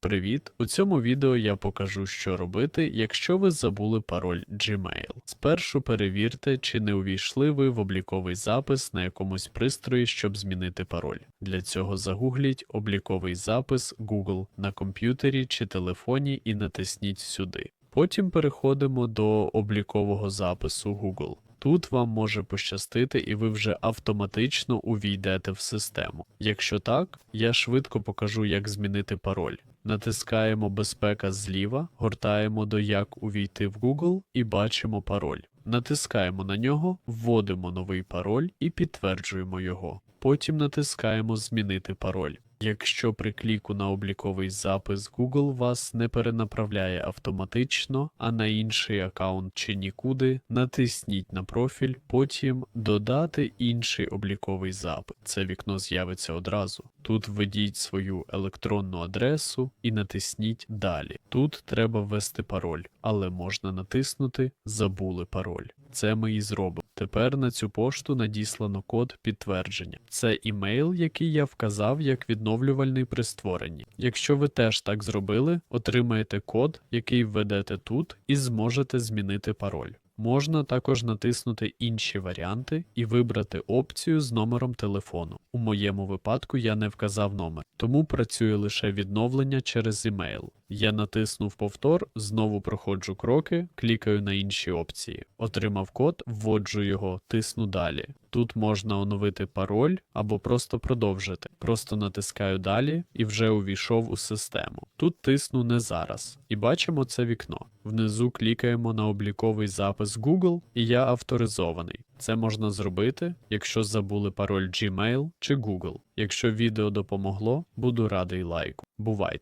Привіт! У цьому відео я покажу, що робити, якщо ви забули пароль Gmail. Спершу перевірте, чи не увійшли ви в обліковий запис на якомусь пристрої, щоб змінити пароль. Для цього загугліть обліковий запис Google на комп'ютері чи телефоні і натисніть сюди. Потім переходимо до облікового запису Google. Тут вам може пощастити, і ви вже автоматично увійдете в систему. Якщо так, я швидко покажу, як змінити пароль. Натискаємо Безпека зліва, гортаємо до Як увійти в Google і бачимо пароль. Натискаємо на нього, вводимо новий пароль і підтверджуємо його. Потім натискаємо Змінити пароль. Якщо при кліку на обліковий запис Google вас не перенаправляє автоматично, а на інший аккаунт чи нікуди, натисніть на профіль, потім додати інший обліковий запит. Це вікно з'явиться одразу. Тут введіть свою електронну адресу і натисніть Далі. Тут треба ввести пароль, але можна натиснути Забули пароль. Це ми і зробимо. Тепер на цю пошту надіслано код підтвердження. Це імейл, який я вказав як відновлювальний при створенні. Якщо ви теж так зробили, отримаєте код, який введете тут, і зможете змінити пароль. Можна також натиснути інші варіанти і вибрати опцію з номером телефону. У моєму випадку я не вказав номер, тому працює лише відновлення через імейл. Я натиснув повтор, знову проходжу кроки, клікаю на інші опції. Отримав код, вводжу його, тисну далі. Тут можна оновити пароль або просто продовжити. Просто натискаю далі і вже увійшов у систему. Тут тисну не зараз. І бачимо це вікно. Внизу клікаємо на обліковий запис Google, і я авторизований. Це можна зробити, якщо забули пароль Gmail чи Google. Якщо відео допомогло, буду радий лайку. Бувайте!